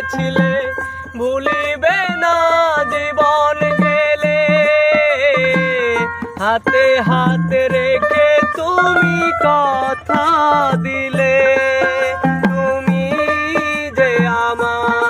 করেছিলে ভুলিবে না জীবন গেলে। হাতে হাত রেখে তুমি কথা দিলে। তুমি যে আমার